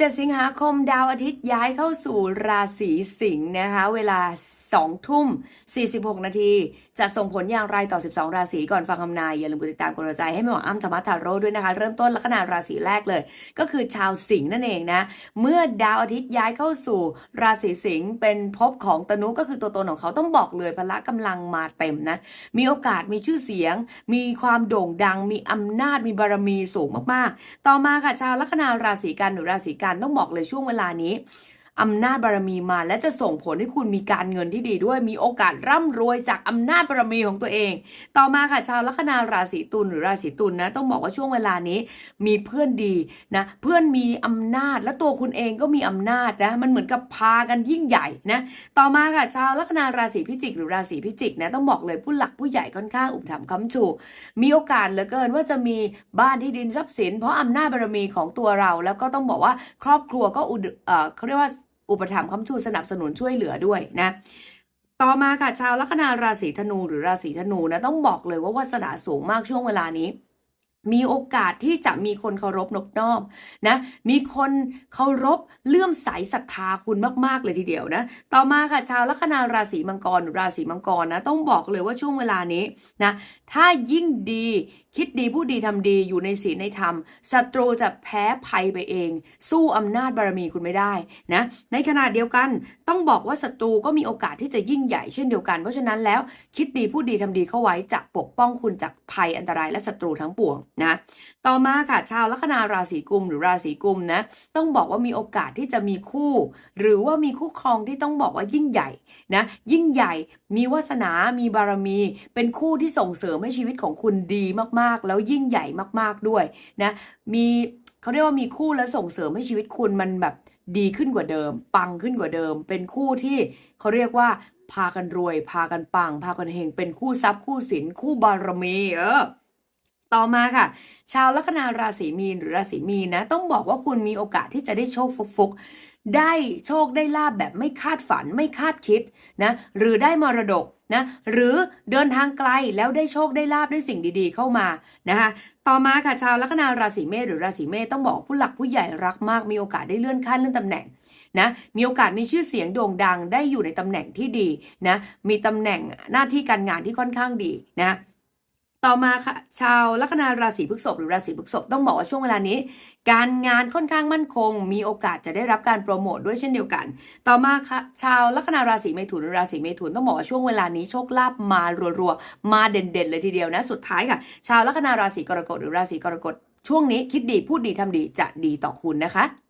17สิงหาคมดาวอาทิตย์ย้ายเข้าสู่ราศีสิงห์นะคะ เวลา 2 ทุ่ม 46 นาที จะส่งผลอย่างไรต่อ 12 ราศีก่อนฟังคำนาย อย่าลืมติดตามกดหัวใจให้แม่หมออ้ำธรรมทาโร่ด้วยนะคะ เริ่มต้นลัคนาราศีแรกเลย ก็คือชาวสิงห์นั่นเองนะ เมื่อดาวอาทิตย์ย้ายเข้าสู่ราศีสิงห์เป็นภพของตนุก็คือตัวตนของเขาต้องบอกเลยพละกำลังมาเต็มนะ มีโอกาสมีชื่อเสียง มีความโด่งดัง มีอำนาจมีบารมีสูงมากๆ ต่อมาค่ะชาวลัคนาราศีกันหรือราศีกันต้องบอกเลยช่วงเวลานี้ อำนาจบารมีมา และจะส่งผลให้คุณมีการเงินที่ดีด้วย มีโอกาสร่ำรวยจากอำนาจบารมีของตัวเอง ต่อมาค่ะชาวลัคนาราศีตุลหรือราศีตุลนะต้องบอกว่าช่วงเวลานี้ มีเพื่อนดีนะเพื่อนมีอำนาจและตัวคุณเองก็มีอำนาจนะมันเหมือนกับพากันยิ่งใหญ่นะต่อมาค่ะชาวลัคนาราศีพิจิก หรือราศีพิจิกนะต้องบอกเลยผู้หลักผู้ใหญ่ค่อนข้างอุปถัมภ์ค้ำชู มีโอกาสเหลือเกินว่าจะมีบ้านที่ดินทรัพย์สิน เพราะอำนาจบารมีของตัวเรา แล้วก็ต้องบอกว่าครอบครัวก็อุดเออเขาเรียกว่า อุปถัมภ์ค้ำชูสนับสนุนช่วยเหลือด้วยนะต่อมาค่ะชาวลัคนาราศีธนูหรือราศีธนูนะต้องบอกเลยว่าวาสนาสูงมากช่วงเวลานี้ มีโอกาสที่จะมีคนเคารพนบนอบนะ มีคนเคารพเลื่อมใสศรัทธาคุณมากๆเลยทีเดียวนะ ต่อมาค่ะชาวลัคนาราศีมังกรหรือราศีมังกรนะต้องบอกเลยว่าช่วงเวลานี้นะ ถ้ายิ่งดีคิดดีพูดดีทำดีอยู่ในศีลในธรรมศัตรูจะแพ้ภัยไปเอง สู้อำนาจบารมีคุณไม่ได้นะ ในขณะเดียวกันต้องบอกว่าศัตรูก็มีโอกาสที่จะยิ่งใหญ่เช่นเดียวกัน เพราะฉะนั้นแล้วคิดดีพูดดีทำดีเข้าไว้จะปกป้องคุณจากภัยอันตรายและศัตรูทั้งปวงนะต่อมาค่ะชาวลัคนาราศีกุมหรือราศีกุมนะต้องบอกว่ามีโอกาสที่จะมีคู่ หรือว่ามีคู่ครองที่ต้องบอกว่ายิ่งใหญ่นะยิ่งใหญ่มีวาสนามีบารมี เป็นคู่ที่ส่งเสริมให้ชีวิตของคุณดีมากๆ แล้วยิ่งใหญ่มากๆด้วยนะมีเขาเรียกว่ามีคู่แล้วส่งเสริมให้ชีวิตคุณมันแบบดีขึ้นกว่าเดิม ปังขึ้นกว่าเดิม เป็นคู่ที่เขาเรียกว่าพากันรวย พากันปัง พากันเฮงเป็นคู่ทรัพย์คู่สินคู่บารมีเออ ต่อมาค่ะ ชาวลัคนาราศีมีนหรือราศีมีนนะ ต้องบอกว่าคุณมีโอกาสที่จะได้โชคฟุกๆ ได้โชคได้ลาบแบบไม่คาดฝันไม่คาดคิดนะหรือได้มรดกนะหรือเดินทางไกลแล้วได้โชคได้ลาบได้สิ่งดีๆเข้ามานะคะต่อมาค่ะชาวลัคนาราศีเมษหรือราศีเมษต้องบอกผู้หลักผู้ใหญ่รักมากมีโอกาสได้เลื่อนขั้นเลื่อนตำแหน่งนะมีโอกาสมีชื่อเสียงโด่งดังได้อยู่ในตำแหน่งที่ดีนะมีตำแหน่งหน้าที่การงานที่ค่อนข้างดีนะ ต่อมาค่ะชาวลัคนาราศีพฤษภหรือราศีพฤษภต้องบอกว่าช่วงเวลานี้ การงานค่อนข้างมั่นคง มีโอกาสจะได้รับการโปรโมทด้วยเช่นเดียวกัน ต่อมาค่ะชาวลัคนาราศีเมถุนหรือราศีเมถุนต้องบอกว่าช่วงเวลานี้โชคลาภมารัวๆมาเด่นๆเลยทีเดียวนะสุดท้ายค่ะ ชาวลัคนาราศีกรกฎหรือราศีกรกฎช่วงนี้คิดดีพูดดีทำดีจะดีต่อคุณนะคะ